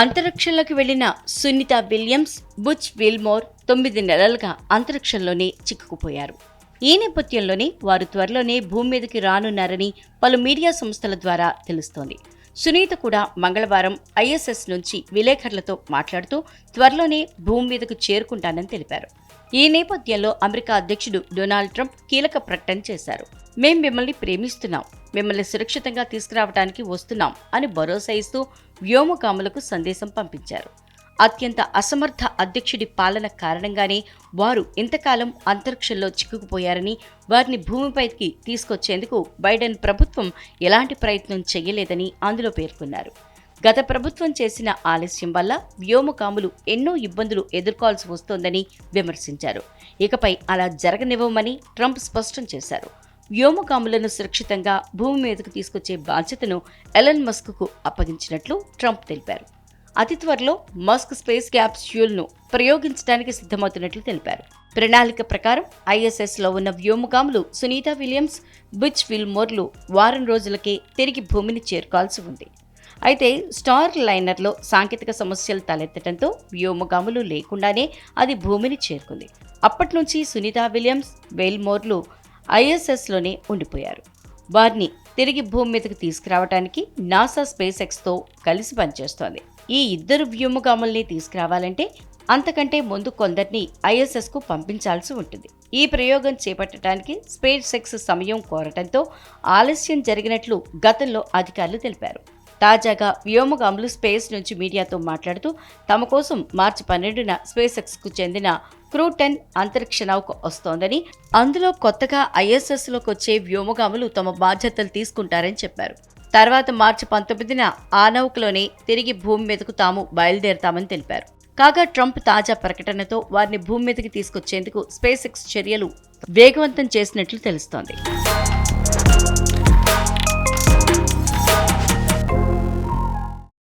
అంతరిక్షంలోకి వెళ్ళిన Sunitha Williams Butch Wilmore తొమ్మిది నెలలుగా అంతరిక్షంలోనే చిక్కుకుపోయారు. ఈ నేపథ్యంలోనే వారు త్వరలోనే భూమి మీదకి రానున్నారని పలు మీడియా సంస్థల ద్వారా తెలుస్తోంది. సునీత కూడా మంగళవారం ఐఎస్ఎస్ నుంచి విలేకరులతో మాట్లాడుతూ త్వరలోనే భూమి మీదకు చేరుకుంటానని తెలిపారు. ఈ నేపథ్యంలో అమెరికా అధ్యక్షుడు డొనాల్డ్ ట్రంప్ కీలక ప్రకటన చేశారు. మేం మిమ్మల్ని ప్రేమిస్తున్నాం. మిమ్మల్ని సురక్షితంగా తీసుకురావడానికి వస్తున్నాం అని భరోసా ఇస్తూ వ్యోమగాములకు సందేశం పంపించారు. అత్యంత అసమర్థ అధ్యక్షుడి పాలన కారణంగానే వారు ఇంతకాలం అంతరిక్షంలో చిక్కుకుపోయారని వారిని భూమిపైకి తీసుకొచ్చేందుకు బైడెన్ ప్రభుత్వం ఎలాంటి ప్రయత్నం చేయలేదని అందులో పేర్కొన్నారు. గత ప్రభుత్వం చేసిన ఆలస్యం వల్ల వ్యోమకాములు ఎన్నో ఇబ్బందులు ఎదుర్కోవాల్సి వస్తోందని విమర్శించారు. ఇకపై అలా జరగనివ్వమని ట్రంప్ స్పష్టం చేశారు. వ్యోమకాములను సురక్షితంగా భూమి మీదకు తీసుకొచ్చే బాధ్యతను ఎలన్ మస్క్కు అప్పగించినట్లు ట్రంప్ తెలిపారు. అతి త్వరలో మస్క్ స్పేస్ క్యాప్స్యూల్ను ప్రయోగించడానికి సిద్ధమవుతున్నట్లు తెలిపారు. ప్రణాళిక ప్రకారం ఐఎస్ఎస్లో ఉన్న వ్యోమగాములు సునీత విలియమ్స్ బిచ్ విల్మోర్లు వారం రోజులకే తిరిగి భూమిని చేరుకోవాల్సి ఉంది. అయితే స్టార్ లైనర్లో సాంకేతిక సమస్యలు తలెత్తడంతో వ్యోమగాములు లేకుండానే అది భూమిని చేరుకుంది. అప్పటి నుంచి సునీత విలియమ్స్ వెయిల్మోర్లు ఐఎస్ఎస్లోనే ఉండిపోయారు. వారిని తిరిగి భూమి మీదకు తీసుకురావడానికి నాసా స్పేస్ ఎక్స్తో కలిసి పనిచేస్తోంది. ఈ ఇద్దరు వ్యోమగాముల్ని తీసుకురావాలంటే అంతకంటే ముందు కొందరిని ఐఎస్ఎస్కు పంపించాల్సి ఉంటుంది. ఈ ప్రయోగం చేపట్టడానికి స్పేస్ ఎక్స్ సమయం కోరటంతో ఆలస్యం జరిగినట్లు గతంలో అధికారులు తెలిపారు. తాజాగా వ్యోమగాములు స్పేస్ నుంచి మీడియాతో మాట్లాడుతూ తమ కోసం మార్చి పన్నెండున స్పేస్ ఎక్స్కు చెందిన క్రూ టెన్ అంతరిక్ష నౌక వస్తోందని అందులో కొత్తగా ఐఎస్ఎస్లోకి వచ్చే వ్యోమగాములు తమ బాధ్యతలు తీసుకుంటారని చెప్పారు. తర్వాత మార్చి పంతొమ్మిదిన ఆ నౌకలోనే తిరిగి భూమి మీదకు తాము బయలుదేరతామని తెలిపారు. కాగా ట్రంప్ తాజా ప్రకటనతో వారిని భూమి మీదకి తీసుకొచ్చేందుకు స్పేస్ ఎక్స్ చర్యలు వేగవంతం చేసినట్లు తెలుస్తోంది.